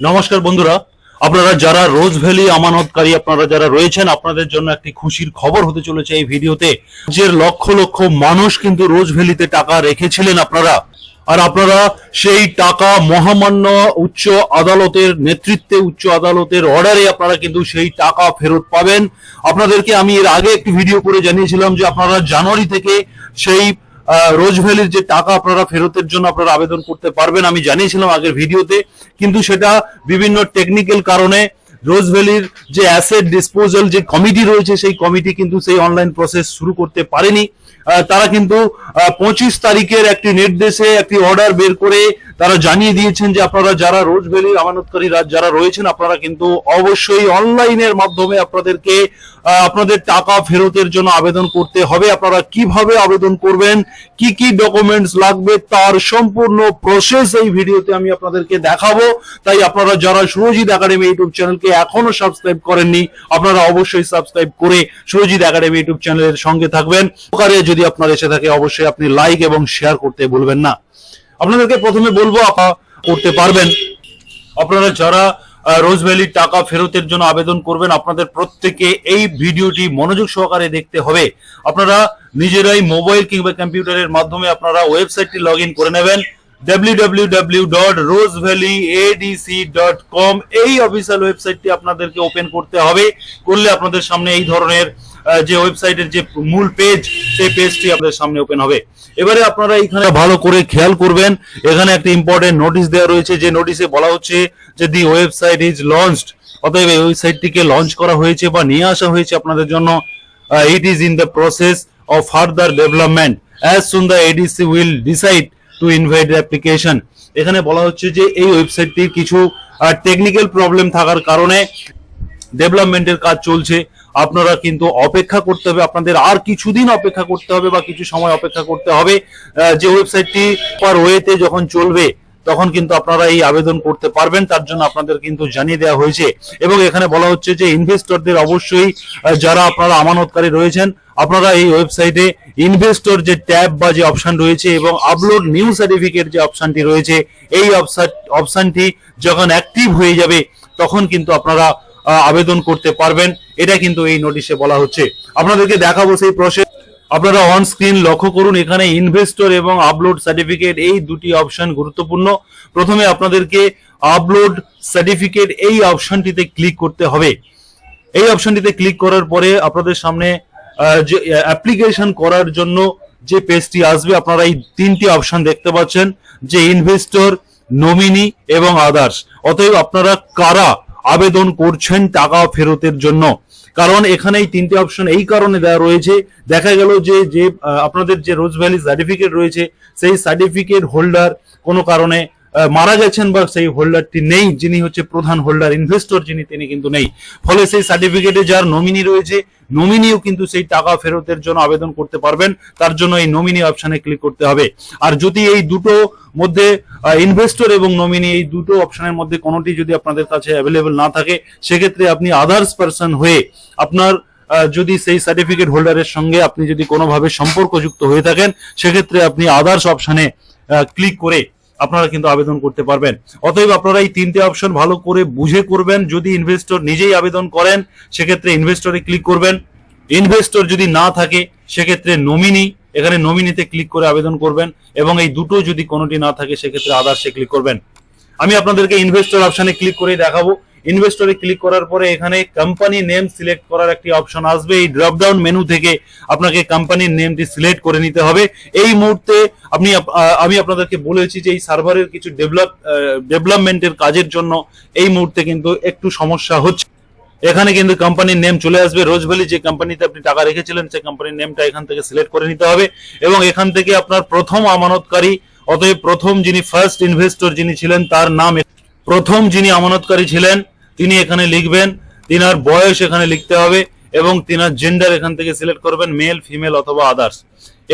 নমস্কার বন্ধুরা, আপনারা যারা রোজ ভ্যালি আমানতকারী, আপনারা যারা রয়েছেন, আপনাদের জন্য একটি খুশির খবর হতে চলেছে এই ভিডিওতে। যে লক্ষ লক্ষ মানুষ কিন্তু রোজ ভ্যালিতে টাকা রেখেছিলেন আপনারা। আর আপনারা সেই টাকা মহামান্য উচ্চ আদালতের নেতৃত্বে, উচ্চ আদালতের অর্ডারে আপনারা কিন্তু সেই টাকা ফেরত পাবেন। আপনাদেরকে আমি এর আগে একটি ভিডিও করে জানিয়েছিলাম যে আপনারা জানুয়ারি থেকে সেই রোজ ভ্যালির যে টাকা আপনারা ফেরতের জন্য আপনারা আবেদন করতে পারবেন, আমি জানিয়েছিলাম আগের ভিডিওতে, কিন্তু সেটা বিভিন্ন টেকনিক্যাল কারণে রোজ ভ্যালির যে অ্যাসেট ডিসপোজাল যে কমিটি রয়েছে, সেই কমিটি কিন্তু সেই অনলাইন প্রসেস শুরু করতে পারেনি। তারা কিন্তু পঁচিশ তারিখের একটি নির্দেশে একটি অর্ডার বের করে তারা জানিয়ে দিয়েছেন যে আপনারা যারা রোজ ভ্যালির আমানতকারীরা যারা রয়েছেন, আপনারা কিন্তু অবশ্যই অনলাইনের মাধ্যমে আপনাদেরকে আপনাদের টাকা ফেরতের জন্য আবেদন করতে হবে। আপনারা কীভাবে আবেদন করবেন, কি কি ডকুমেন্টস লাগবে, তার সম্পূর্ণ প্রসেস এই ভিডিওতে আমি আপনাদেরকে দেখাবো। তাই আপনারা যারা সুরজিৎ একাডেমি ইউটিউব চ্যানেলকে এখনও সাবস্ক্রাইব করেননি, আপনারা অবশ্যই সাবস্ক্রাইব করে সুরজিৎ একাডেমি ইউটিউব চ্যানেলের সঙ্গে থাকবেন। যদি আপনার এসে থাকে, অবশ্যই আপনি লাইক এবং শেয়ার করতে ভুলবেন না। আপনাদেরকে প্রথমে বলব করতে পারবেন। আপনারা যারা আহ, রোজ ভ্যালির টাকা ফেরতের জন্য আবেদন করবেন আপনাদের প্রত্যেকে এই ভিডিওটি মনোযোগ সহকারে দেখতে হবে। আপনারা নিজেরাই মোবাইল কিংবা কম্পিউটারের মাধ্যমে আপনারা ওয়েবসাইটটি লগ করে নেবেন। www.rosevallyadc.com এই অফিসিয়াল ওয়েবসাইটটি আপনাদেরকে ওপেন করতে হবে। করলে আপনাদের সামনে এই ধরনের যে ওয়েবসাইটের যে মূল পেজ সেই পেজটি আপনাদের সামনে ওপেন হবে। এবারে আপনারা এখানে ভালো করে খেয়াল করবেন, এখানে একটা ইম্পর্টেন্ট নোটিশ দেওয়া রয়েছে। যে নোটিশে বলা হচ্ছে যে দি ওয়েবসাইট ইজ লঞ্চড অতএব এই ওয়েবসাইটটিকে লঞ্চ করা হয়েছে বা নিয়ে আসা হয়েছে আপনাদের জন্য। It is in the process of further development as soon the ADC will decide to invite application এখানে বলা হচ্ছে যে এই ওয়েবসাইটটির কিছু টেকনিক্যাল প্রবলেম থাকার কারণে ডেভেলপমেন্টের কাজ চলছে। আপনারা কিন্তু অপেক্ষা করতে হবে। আপনাদের আর কিছুদিন অপেক্ষা করতে হবে বা কিছু সময় অপেক্ষা করতে হবে যে ওয়েবসাইটটি পার ওয়েতে যখন চলবে। তখন কিন্তু আপনারা এই আবেদন করতে পারবেন, তার জন্য আপনাদের কিন্তু জানিয়ে দেওয়া হয়েছে। এবং এখানে বলা হচ্ছে যে ইনভেস্টরদের অবশ্যই যারা আপনারা আমানতকারী রয়েছেন, আপনারা এই ওয়েবসাইটে ইনভেস্টর যে ট্যাব বা যে অপশন রয়েছে এবং আপলোড নিউ সার্টিফিকেট যে অপশনটি রয়েছে, এই অপশনটি যখন অ্যাক্টিভ হয়ে যাবে, তখন কিন্তু আপনারা আবেদন করতে পারবেন। এটা কিন্তু এই নোটিশে বলা হচ্ছে। আপনাদেরকে দেখাবো সেই প্রসেস আপনারা অন স্ক্রিন লক্ষ্য করুন, এখানে ইনভেস্টর এবং আপলোড সার্টিফিকেট এই দুটি অপশন গুরুত্বপূর্ণ। প্রথমে আপনাদেরকে আপলোড সার্টিফিকেট এই অপশনটিতে ক্লিক করতে হবে। এই অপশনটিতে ক্লিক করার পরে আপনাদের সামনে যে অ্যাপ্লিকেশন করার জন্য যে পেজটি আসবে, আপনারা এই তিনটি অপশন দেখতে পাচ্ছেন, যে ইনভেস্টর নমিনি এবং আদার্স অতএব আপনারা কারা আবেদন করছেন টাকা ফেরতের জন্য? কারণ এখানে এই তিনটে অপশন এই কারণে দেওয়া রয়েছে। দেখা গেল যে যে আপনাদের যে রোজ ভ্যালি সার্টিফিকেট রয়েছে, সেই সার্টিফিকেট হোল্ডার কোনো কারণে মারা গেছেন বা সেই হোল্ডারটি নেই, যিনি হচ্ছে প্রধান হোল্ডার ইনভেস্টর যিনি, তিনি কিন্তু নেই। ফলে সেই সার্টিফিকেটে যার নমিনি রয়েছে নমিনিও কিন্তু সেই টাকা ফেরতের জন্য আবেদন করতে পারবেন। তার জন্য এই নমিনি অপশনে ক্লিক করতে হবে। আর যদি এই দুটো মধ্যে ইনভেস্টর এবং নমিনি এই দুটো অপশনের মধ্যে কোনোটি যদি আপনাদের কাছে অ্যাভেলেবল না থাকে, সেক্ষেত্রে আপনি আদার্স পার্সন হয়ে আপনার যদি সেই সার্টিফিকেট হোল্ডারের সঙ্গে আপনি যদি কোনোভাবে সম্পর্কযুক্ত হয়ে থাকেন, সেক্ষেত্রে আপনি আদার্স অপশনে ক্লিক করে আপনারা কিন্তু আবেদন করতে পারবেন। অতএব আপনারা এই তিনটে অপশন ভালো করে বুঝে করবেন। যদি ইনভেস্টর নিজেই আবেদন করেন, সেক্ষেত্রে ইনভেস্টরে ক্লিক করবেন। ইনভেস্টর যদি না থাকে, সেক্ষেত্রে নমিনি এখানে নমিনিতে ক্লিক করে আবেদন করবেন এবং এই দুটো যদি কোনোটি না থাকে, সেক্ষেত্রে আদার্সে ক্লিক করবেন। আমি আপনাদেরকে ইনভেস্টর অপশনে ক্লিক করে দেখাবো। ইনভেস্টরে ক্লিক করার পরে এখানে কোম্পানি নেম সিলেক্ট করার একটি অপশন আসবে। এই ড্রপ ডাউন মেনু থেকে আপনাকে কোম্পানির নেমটি সিলেক্ট করে নিতে হবে। এই মুহূর্তে আপনি আমি আপনাদেরকে বলেছি যে এই সার্ভারের কিছু ডেভেলপ ডেভেলপমেন্টের কাজের জন্য এই মুহূর্তে কিন্তু একটু সমস্যা হচ্ছে। এখানে কিন্তু কোম্পানির নেম চলে আসবে। রোজভ্যালি যে কোম্পানিতে আপনি টাকা রেখেছিলেন, সেই কোম্পানির নেমটা এখান থেকে সিলেক্ট করে নিতে হবে এবং এখান থেকে আপনার প্রথম আমানতকারী, অতএব প্রথম যিনি ফার্স্ট ইনভেস্টর যিনি ছিলেন, তার নাম প্রথম যিনি আমানতকারী ছিলেন তিনি এখানে লিখবেন, তিনার বয়স এখানে লিখতে হবে এবং তিনার জেন্ডার এখান থেকে সিলেক্ট করবেন মেল ফিমেল অথবা আদার্স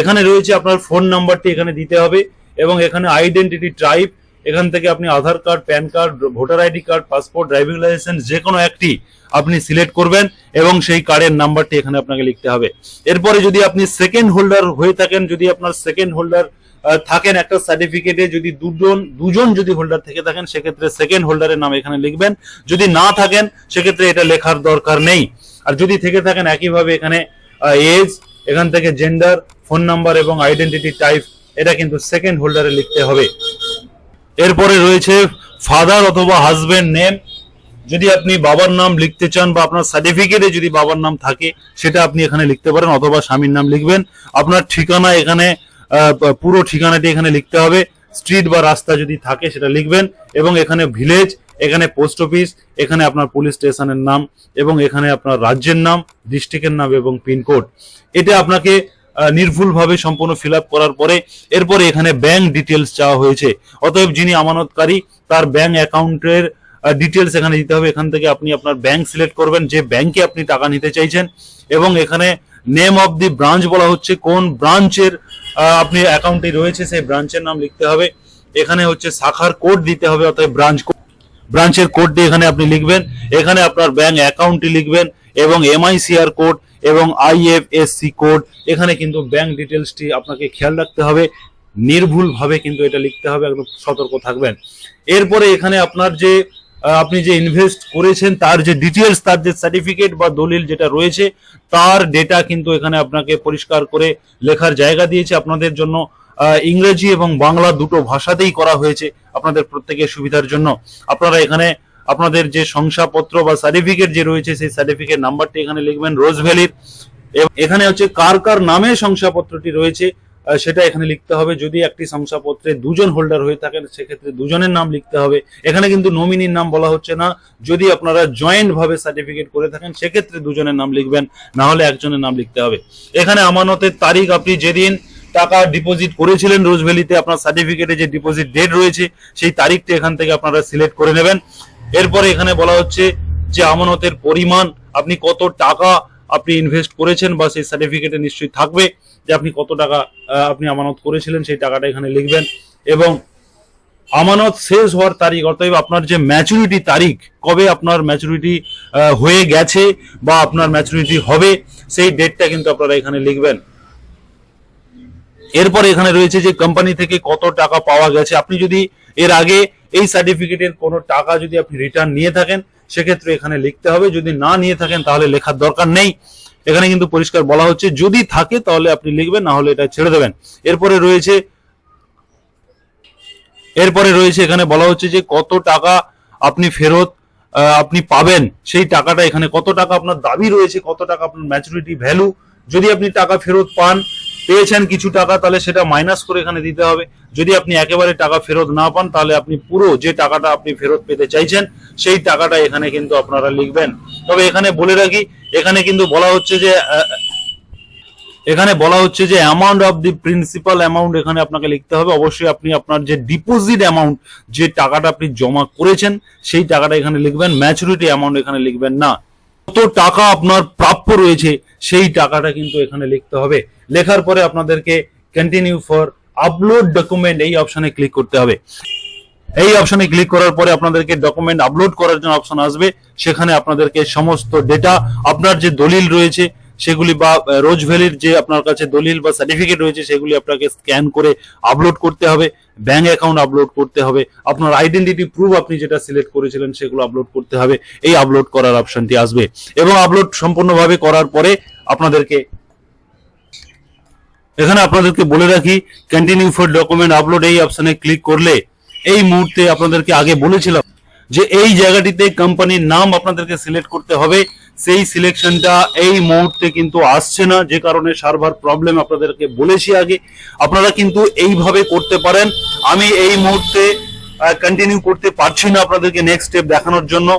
এখানে রয়েছে আপনার ফোন নাম্বারটি এখানে দিতে হবে এবং এখানে আইডেন্টিটি টাইপ এখান থেকে আপনি Aadhaar card PAN card voter ID card passport driving licence যে কোনো একটি আপনি সিলেক্ট করবেন এবং সেই কার্ডের নাম্বারটি এখানে আপনাকে লিখতে হবে। এরপরে যদি আপনি সেকেন্ড হোল্ডার হয়ে থাকেন, যদি আপনার সেকেন্ড হোল্ডার থাকেন একটা সার্টিফিকেটে যদি দুজন দুজন যদি হোল্ডার থেকে থাকেন, সেক্ষেত্রে সেকেন্ড হোল্ডারের নাম এখানে লিখবেন। যদি না থাকেন, সেক্ষেত্রে এটা লেখার দরকার নেই। আর যদি থেকে থাকেন, একইভাবে এখানে এজ এখান থেকে জেন্ডার ফোন নাম্বার এবং আইডেন্টিটি টাইপ এটা কিন্তু সেকেন্ড হোল্ডারে লিখতে হবে। এরপরে রয়েছে ফাদার অথবা হাজবেন্ড নেম যদি আপনি বাবার নাম লিখতে চান বা আপনার সার্টিফিকেটে যদি বাবার নাম থাকে, সেটা আপনি এখানে লিখতে পারেন অথবা স্বামীর নাম লিখবেন। আপনার ঠিকানা এখানে পুরো ঠিকানাটি এখানে লিখতে হবে। স্ট্রিট বা রাস্তা যদি থাকে সেটা লিখবেন এবং এখানে ভিলেজ, এখানে পোস্ট অফিস, এখানে আপনার পুলিশ স্টেশনের নাম এবং এখানে আপনার রাজ্যের নাম, ডিস্ট্রিক্টের নাম এবং পিনকোড এটা আপনাকে নির্ভুলভাবে সম্পূর্ণ ফিল করার পরে এরপরে এখানে ব্যাংক ডিটেলস চাওয়া হয়েছে। অতএব যিনি আমানতকারী, তার ব্যাংক অ্যাকাউন্টের ডিটেলস এখানে দিতে হবে। এখান থেকে আপনি আপনার ব্যাংক সিলেক্ট করবেন। যে ব্যাংকে আপনি টাকা নিতে চাইছেন এবং এখানে নেম অফ দি ব্রাঞ্চ বলা হচ্ছে, কোন ব্রাঞ্চের আপনি অ্যাকাউন্টে রয়েছে, সেই ব্রাঞ্চের নাম লিখতে হবে। এখানে হচ্ছে শাখার কোড দিতে হবে অর্থাৎ ব্রাঞ্চ ব্রাঞ্চের কোডটি এখানে আপনি লিখবেন। এখানে আপনার ব্যাংক অ্যাকাউন্টটি লিখবেন এবং এমআইসিআর কোড এবং আইএফএসসি কোড এখানে কিন্তু ব্যাংক ডিটেলসটি আপনাকে খেয়াল রাখতে হবে। নির্ভুলভাবে কিন্তু এটা লিখতে হবে, একদম সতর্ক থাকবেন। এরপরে এখানে আপনার যে আপনি যে ইনভেস্ট করেছেন, তার যে ডিটেলস তার যে সার্টিফিকেট বা দলিল যেটা রয়েছে, তার ডেটা কিন্তু এখানে আপনাকে পরিষ্কার করে লেখার জায়গা দিয়েছে। আপনাদের জন্য ইংরেজি এবং বাংলা দুটো ভাষাতেই করা হয়েছে আপনাদের প্রত্যেকের সুবিধার জন্য। আপনারা এখানে আপনাদের যে শংসাপত্র বা সার্টিফিকেট যে রয়েছে, সেই সার্টিফিকেট নাম্বারটি এখানে লিখবেন রোজ ভ্যালির এখানে হচ্ছে কার কার নামে শংসাপত্রটি রয়েছে সেটা এখানে লিখতে হবে। যদি একটি শংসাপত্রে দুজন হোল্ডার হয়ে থাকেন, সেক্ষেত্রে দুজনের নাম লিখতে হবে। এখানে কিন্তু নমিনির নাম বলা হচ্ছে না। যদি আপনারা জয়েন্ট ভাবে সার্টিফিকেট করে থাকেন, সেক্ষেত্রে দুজনের নাম লিখবেন। না হলে একজনের নাম লিখতে হবে। এখানে আমানতের তারিখ আপনি যেদিন টাকা ডিপোজিট করেছিলেন রোজ ভ্যালিতে আপনার সার্টিফিকেটে যে ডিপোজিট ডেট রয়েছে, সেই তারিখটি এখান থেকে আপনারা সিলেক্ট করে নেবেন। এরপরে এখানে বলা হচ্ছে যে আমানতের পরিমাণ, আপনি কত টাকা আপনি ইনভেস্ট করেছেন বা সেই সার্টিফিকেটে নিশ্চয়ই থাকবে যে আপনি কত টাকা আপনি আমানত করেছিলেন, সেই টাকাটা এখানে লিখবেন। এবং আমানত শেষ হওয়ার তারিখ অর্থাৎ আপনার যে ম্যাচুরিটি তারিখ, কবে আপনার ম্যাচুরিটি হয়ে গেছে বা আপনার ম্যাচুরিটি হবে, সেই ডেটটা কিন্তু আপনারা এখানে লিখবেন। এরপর এখানে রয়েছে যে কোম্পানি থেকে কত টাকা পাওয়া গেছে। আপনি যদি এর আগে এই সার্টিফিকেটের কোনো টাকা যদি আপনি রিটার্ন নিয়ে থাকেন সেক্ষেত্রে এখানে লিখতে হবে, যদি না নিয়ে থাকেন তাহলে লেখার দরকার নেই। এখানে কিন্তু পরিষ্কার বলা হচ্ছে, যদি থাকে তাহলে আপনি লিখবেন, না হলে এটা ছেড়ে দেবেন। এরপরে রয়েছে এরপরে রয়েছে এখানে বলা হচ্ছে যে কত টাকা আপনি ফেরত আপনি পাবেন। সেই টাকাটা এখানে কত টাকা আপনার দাবি রয়েছে, কত টাকা আপনার ম্যাচুরিটি ভ্যালু যদি আপনি টাকা ফেরত পান পেয়েছেন কিছু টাকা, তাহলে সেটা মাইনাস করে এখানে দিতে হবে। যদি আপনি একেবারে টাকা ফেরত না পান, তাহলে আপনি পুরো যে টাকাটা আপনি ফেরত পেতে চাইছেন, সেই টাকাটা এখানে কিন্তু আপনারা লিখবেন। তবে এখানে বলে রাখি, এখানে কিন্তু বলা হচ্ছে যে এখানে বলা হচ্ছে যে amount of the principal amount এখানে আপনাকে লিখতে হবে। অবশ্যই আপনি আপনার যে ডিপোজিট অ্যামাউন্ট যে টাকাটা আপনি জমা করেছেন, সেই টাকাটা এখানে লিখবেন। ম্যাচুরিটি অ্যামাউন্ট এখানে লিখবেন না। কত টাকা আপনার প্রাপ্য রয়েছে, সেই টাকাটা কিন্তু এখানে লিখতে হবে। লেখার পরে আপনাদেরকে কন্টিনিউ ফর আপলোড ডকুমেন্ট এই অপশনে ক্লিক করতে হবে। এই অপশনে ক্লিক করার পরে আপনাদেরকে ডকুমেন্ট আপলোড করার জন্য অপশন আসবে। সেখানে আপনাদেরকে সমস্ত ডেটা আপনার যে দলিল রয়েছে, সেগুলি বা রোজ ভ্যালির যে আপনার কাছে দলিল বা সার্টিফিকেট রয়েছে, সেগুলি আপনাকে স্ক্যান করে আপলোড করতে হবে। ব্যাংক অ্যাকাউন্ট আপলোড করতে হবে। আপনার আইডেন্টিটি প্রুফ আপনি যেটা সিলেক্ট করেছিলেন, সেগুলো আপলোড করতে হবে। এই আপলোড করার অপশনটি আসবে। এবং আপলোড সম্পূর্ণভাবে করার পরে আপনাদেরকে এখানে আপনাদেরকে বলে রাখি কন্টিনিউ ফর ডকুমেন্ট আপলোড এই অপশনে ক্লিক করলে এই মুহূর্তে আপনাদেরকে আগে বলেছিলাম যে এই জায়গাটিতে কোম্পানির নাম আপনাদেরকে সিলেক্ট করতে হবে। সেই সিলেকশনটা এই মুহূর্তে কিন্তু আসছে না, যে কারণে সার্ভার প্রবলেম আপনাদেরকে বলেছি আগে। আপনারা কিন্তু এইভাবে করতে পারেন। আমি এই মুহূর্তে কন্টিনিউ করতে পারছি না আপনাদেরকে নেক্সট স্টেপ দেখানোর জন্য।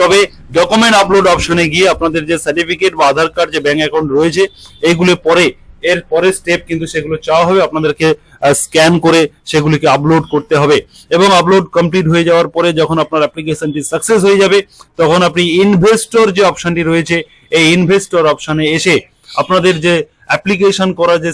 তবে ডকুমেন্ট আপলোড অপশনে গিয়ে আপনাদের যে সার্টিফিকেট বা আধার কার্ড যে ব্যাংক অ্যাকাউন্ট রয়েছে এইগুলো পরে এর পরের স্টেপ কিন্তু সেগুলো চাওয়া হবে। আপনাদেরকে স্ক্যান করে সেগুলিকে আপলোড করতে হবে। এবং আপলোড কমপ্লিট হয়ে যাওয়ার পরে যখন আপনার অ্যাপ্লিকেশনটি সাকসেস হয়ে যাবে, তখন আপনি ইনভেস্টর যে অপশনটি রয়েছে, এই ইনভেস্টর অপশনে এসে আপনাদের যে অ্যাপ্লিকেশন করা যে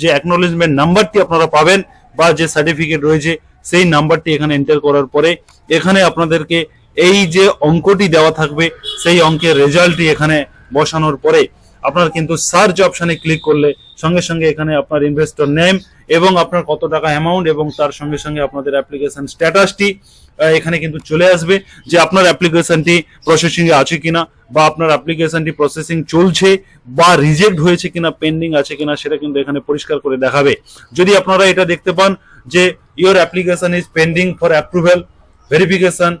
যে অ্যাকনোলেজমেন্ট নাম্বারটি আপনারা পাবেন বা যে সার্টিফিকেট রয়েছে, সেই নাম্বারটি এখানে এন্টার করার পরে এখানে আপনাদেরকে এই যে অঙ্কটি দেওয়া থাকবে, সেই অঙ্কের রেজাল্টটি এখানে বসানোর পরে আপনার কিন্তু সার্চ অপশনে ক্লিক করলে সঙ্গে সঙ্গে এখানে আপনার ইনভেস্টর নেম এবং আপনার কত টাকা অ্যামাউন্ট এবং তার সঙ্গে সঙ্গে আপনাদের অ্যাপ্লিকেশন স্ট্যাটাসটি এখানে কিন্তু চলে আসবে যে আপনার অ্যাপ্লিকেশনটি প্রসেসিং এ আছে কিনা বা আপনার অ্যাপ্লিকেশনটি প্রসেসিং চলছে বা রিজেক্ট হয়েছে কিনা পেন্ডিং আছে কিনা সেটা কিন্তু এখানে পরিষ্কার করে দেখাবে। যদি আপনারা এটা দেখতে পান যে your application is pending for approval verification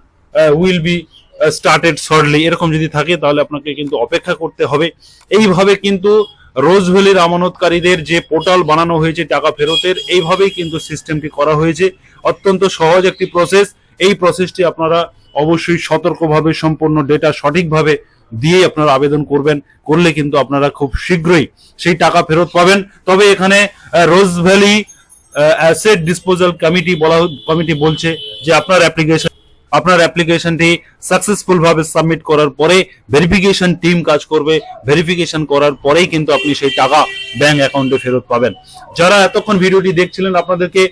will be started shortly এরকম যদি থাকে, তাহলে আপনাকে কিন্তু অপেক্ষা করতে হবে। এইভাবে কিন্তু রোজ ভ্যালির আমানতকারীদের যে পোর্টাল বানানো হয়েছে টাকা ফেরতের, এইভাবেই কিন্তু সিস্টেমটি করা হয়েছে। অত্যন্ত সহজ একটি প্রসেস এই প্রসেসটি আপনারা অবশ্যই সতর্কভাবে, সম্পূর্ণ ডেটা সঠিকভাবে দিয়ে আপনারা আবেদন করবেন, করলে কিন্তু আপনারা খুব শীঘ্রই সেই টাকা ফেরত পাবেন। তবে এখানে Rose Valley asset disposal committee বলা কমিটি বলছে যে আপনার অ্যাপ্লিকেশন আপনার অ্যাপ্লিকেশনটি সাকসেসফুল ভাবে সাবমিট করার পরে ভেরিফিকেশন টিম কাজ করবে। ভেরিফিকেশন করার পরেই কিন্তু আপনি সেই টাকা ব্যাংক অ্যাকাউন্টে ফেরত পাবেন। যারা এতক্ষণ ভিডিওটি দেখছিলেন, আপনাদেরকে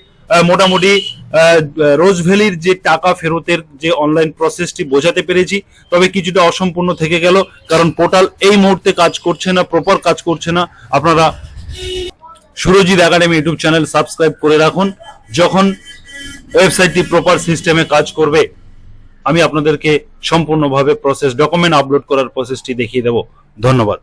মোটামুটি রোজ ভ্যালির যে টাকা ফেরতের যে অনলাইন প্রসেসটি বোঝাতে পেরেছি, তবে কিছুটা অসম্পূর্ণ থেকে গেল, কারণ পোর্টাল এই মুহূর্তে কাজ করছে না প্রপার কাজ করছে না। আপনারা Surajit academy YouTube channel subscribe করে রাখুন। যখন ওয়েবসাইটটি প্রপার সিস্টেমে কাজ করবে আমি আপনাদেরকে সম্পূর্ণভাবে প্রসেস ডকুমেন্ট আপলোড করার প্রসেসটি দেখিয়ে দেব। ধন্যবাদ।